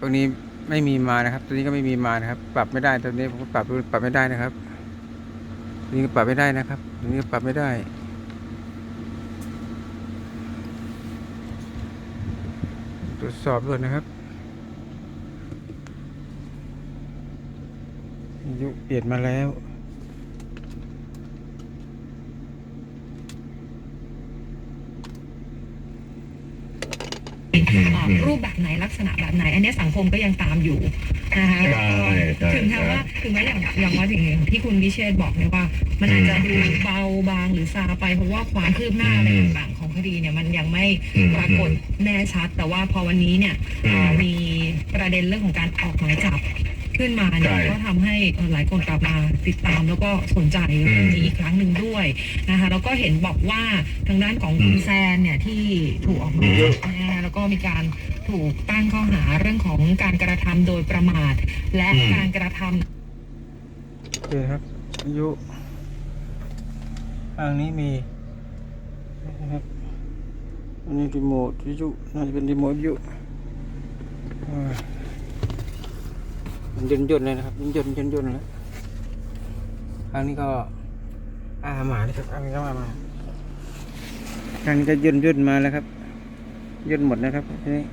ตรงนี้ไม่มีมานะครับ ตัวนี้ก็ไม่มีมานะครับ ปรับไม่ได้ตัวนี้ผมก็ปรับปรับไม่ได้นะครับตัวนี้ก็ปรับไม่ได้นะครับตัวนี้ก็ปรับไม่ได้ตรวจสอบด้วยนะครับอายุเปลี่ยนมาแล้ว ออกรูปแบบไหนลักษณะแบบไหน อันนี้สังคมก็ยังตามอยู่นะคะใช่ใช่ถึงแม้ว่าถึงแม้อย่างอย่างว่าสิ่งหนึ่งที่คุณวิเชษฐ์บอกเนี่ยว่า มันอาจจะดูเบาบางหรือซาไปเพราะว่าความคืบหน้าอะไรต่างๆของคดีเนี่ยมันยังไม่อืมปรากฏแน่ชัด แต่ว่าพอวันนี้เนี่ยอืมเอ่อมีประเด็นเรื่องของการออกหมายจับ ขึ้นมาเนี่ยใช่ก็ทำให้เอ่อหลายคนกลับมาติดตามแล้วก็สนใจเรื่องนี้อีกครั้งหนึ่งด้วยนะคะแล้วก็เห็นบอกว่าทางด้านของคุณแซนเนี่ยที่ถูกออกหมายจับนะคะแล้วก็มีการถูกตั้งข้อหาเรื่องของการกระทำโดยประมาท และอืม การกระทำ โอเคครับ อายุทางนี้มีนะครับอันนี้รีโมทวิทยุน่าจะเป็นรีโมทวิทยุอ่ามัน ย่นย่นๆเลยนะครับย่นย่นย่นย่นๆแล้วทางนี้ก็อาหมานะครับทางนี้ก็มามาทางนี้ก็ย่นย่นๆมาแล้วครับย่นหมดนะครับทีนี้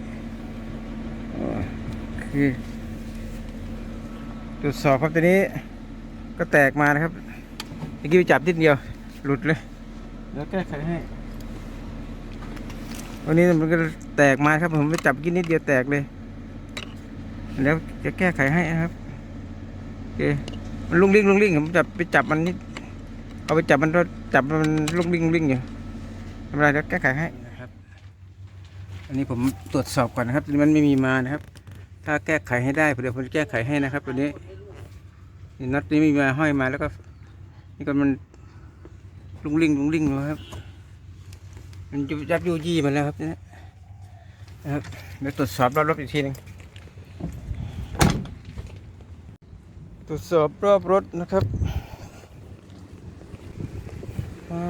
โอ้คือตรวจสอบครับตัวนี้ก็แตกมานะครับเมื่อกี้ไปจับนิดเดียว หลุดเลยแล้วแก้ไขให้วันนี้มันก็แตกมาครับผมไปจับกินนิดเดียวแตกเลย แล้วจะแก้ไขให้นะครับโอเคมันลุงลิงลุงลิงผมจับไปจับมันนิดเอาไปจับมันก็จับมันลุงลิงลุงลิงอยู่ทำไรแล้วแก้ไขให้นะครับ อันนี้ผมตรวจสอบก่อนนะครับมันไม่มีมานะครับ ถ้าแก้ไขให้ได้เดี๋ยวผมจะแก้ไขให้นะครับตัวนี้นี่น็อตนี้มีมาห้อยมาแล้วก็ นี่ก็มันลุงลิงลุงลิงอยู่ครับ มันยุบยับยุยี่มาแล้วครับนี่นะครับเดี๋ยวตรวจสอบรอบรถอีกทีหนึง รวจสอบรอบรถนะครับอ่า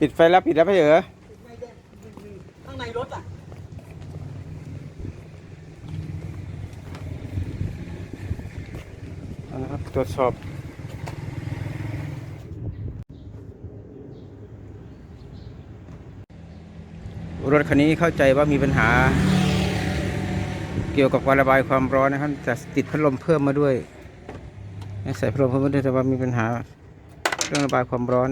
ปิดไฟแล้วปิดแล้วไม่เหรอข้างในรถอะเอาละครับตรวจสอบ รถคันนี้เข้าใจว่ามีปัญหา เกี่ยวกับการระบายความร้อนนะครับแต่ติดพัดลมเพิ่มมาด้วยใส่พัดลมเพิ่มมาด้วยแต่ว่ามีปัญหาเรื่องระบายความร้อน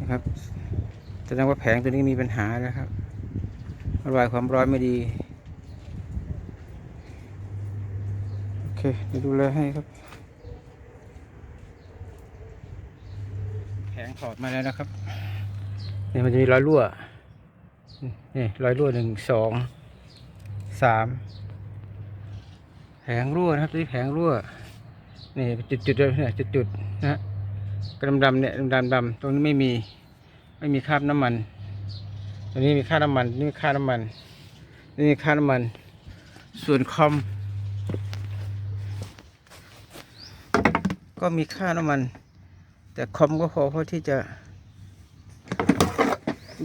นะครับแสดงว่าแผงตัวนี้มีปัญหานะครับระบายความร้อนไม่ดี โอเคเดี๋ยวดูแลให้ครับ แผ งถอดมาแล้วนะครับนี่มันจะมีรอยรั่วนี่รอยรั่วหนึ่งสองสามแผงรั่วนะครับตัวนี้แผงรั่วนี่จุดจุดเนี่ยจุดจุดนะกระดำดำเนี่ยดำดำๆตรงนี้ไม่มีไม่มีคราบน้ำมันตรงนี้มีค่าน้ำมันนี่มีค่าน้ำมันนี่มีค่าน้ำมัน ส่วนคอมก็มีค่าน้ำมัน แต่คอมก็พอพอที่จะ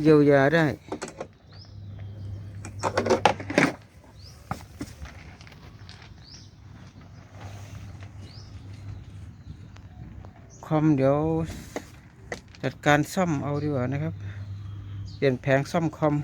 เยียวยาได้ คอมเดี๋ยวจัดการซ่อมเอาดีกว่านะครับ เปลี่ยนแผงซ่อมคอม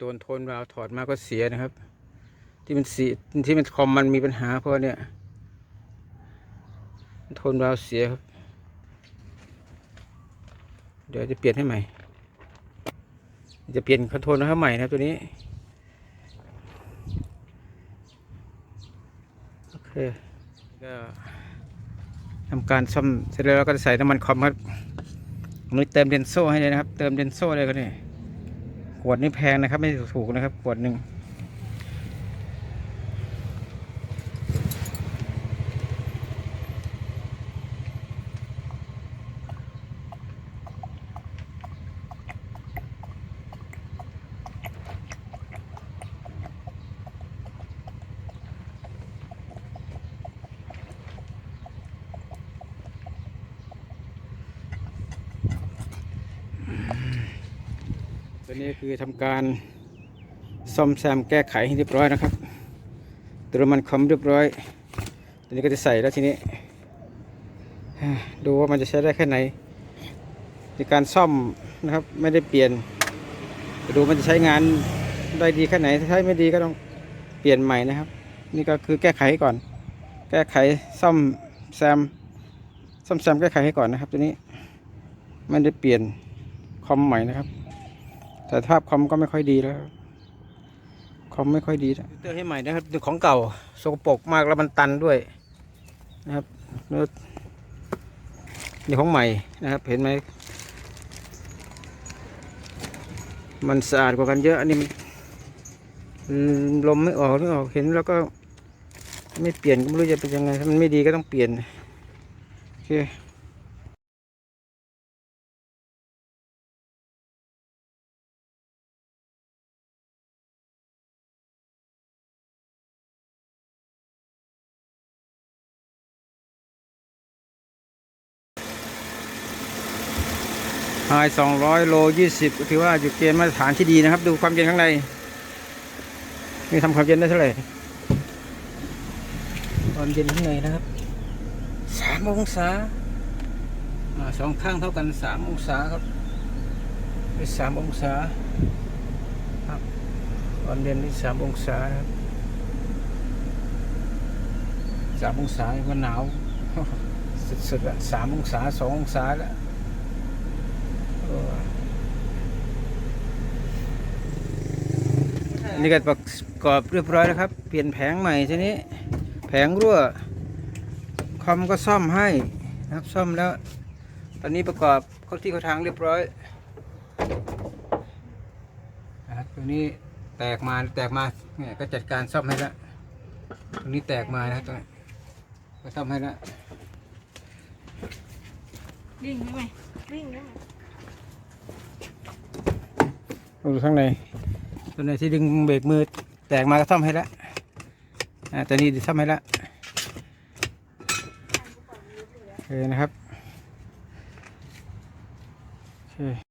โดนโทนวาวถอดมาก็เสียนะครับ ที่มันสีที่มันคอมมันมีปัญหาเพราะเนี่ยโทนวาวเสียครับ เดี๋ยวจะเปลี่ยนให้ใหม่ จะเปลี่ยนคอนโทรลให้ใหม่นะครับตัวนี้โอเคก็ทำการซ่อมเสร็จแล้วก็จะใส่น้ำมันคอมครับผมนี่เติมเดนโซ่ให้เลยนะครับ เติมเดนโซ่เลยก็นี่ ขวดนี่แพงนะครับ ไม่ถูกนะครับ ขวดหนึ่ง ตัวนี้คือทำการซ่อมแซมแก้ไขให้เรียบร้อยนะครับตัวมันคอมเรียบร้อยตัวนี้ก็จะใส่แล้วทีนี้ดูว่ามันจะใช้ได้แค่ไหน ในการซ่อมนะครับไม่ได้เปลี่ยนจะดูมันจะใช้งานได้ดีแค่ไหนถ้าใช้ไม่ดีก็ต้องเปลี่ยนใหม่นะครับ นี่ก็คือแก้ไขให้ก่อน แก้ไขซ่อมแซมซ่อมแซมแก้ไขให้ก่อนนะครับ ตัวนี้ไม่ได้เปลี่ยนคอมใหม่นะครับ แต่ภาพคอมก็ไม่ค่อยดีแล้วคอมไม่ค่อยดีแล้วเตือนให้ใหม่นะครับดูของเก่าสกปรกมากแล้วมันตันด้วยนะครับนี่ของใหม่นะครับ เห็นไหมมันสะอาดกว่ากันเยอะ อันนี้มันลมไม่ออกไม่ออกเห็นแล้วก็ไม่เปลี่ยนก็ไม่รู้จะเป็นยังไงถ้ามันไม่ดีก็ต้องเปลี่ยนโอเค ไฮสองร้อยโลยี่สิบก็ถือว่าอยู่เกณฑ์มาตรฐานที่ดีนะครับ ดูความเย็นข้างในนี่ทำความเย็นได้เท่าไหร่ความเย็นข้างในนะครับสามองศาอ่าสองข้างเท่ากันสามองศาครับเป็นสามองศาครับความเย็นที่สามองศานะครับสามองศาก็หนาวสุดๆละสามองศาสององศาแล้วอั นนี้ก็ประกอบเรียบร้อยแล้วครับ เปลี่ยนแผงใหม่ทีนี้ แผงรั่ว คอมก็ซ่อมให้นะครับซ่อมแล้ว ตอนนี้ประกอบเข้าที่เข้าทางเรียบร้อยนะครับตรงนี้แตกมาแตกมาเนี่ยก็จัดการซ่อมให้แล้วตรงนี้แตกมานะครับตรงนี้ก็ซ่อมให้แล้ววิ่งได้ไหมวิ่งได้ไหม ดูข้างในตัวไหนที่ดึงเบรกมือแตกมาก็ซ่อมให้แล้วอ่าตัวนี้ซ่อมให้แล้วโอเคนะครับโอเค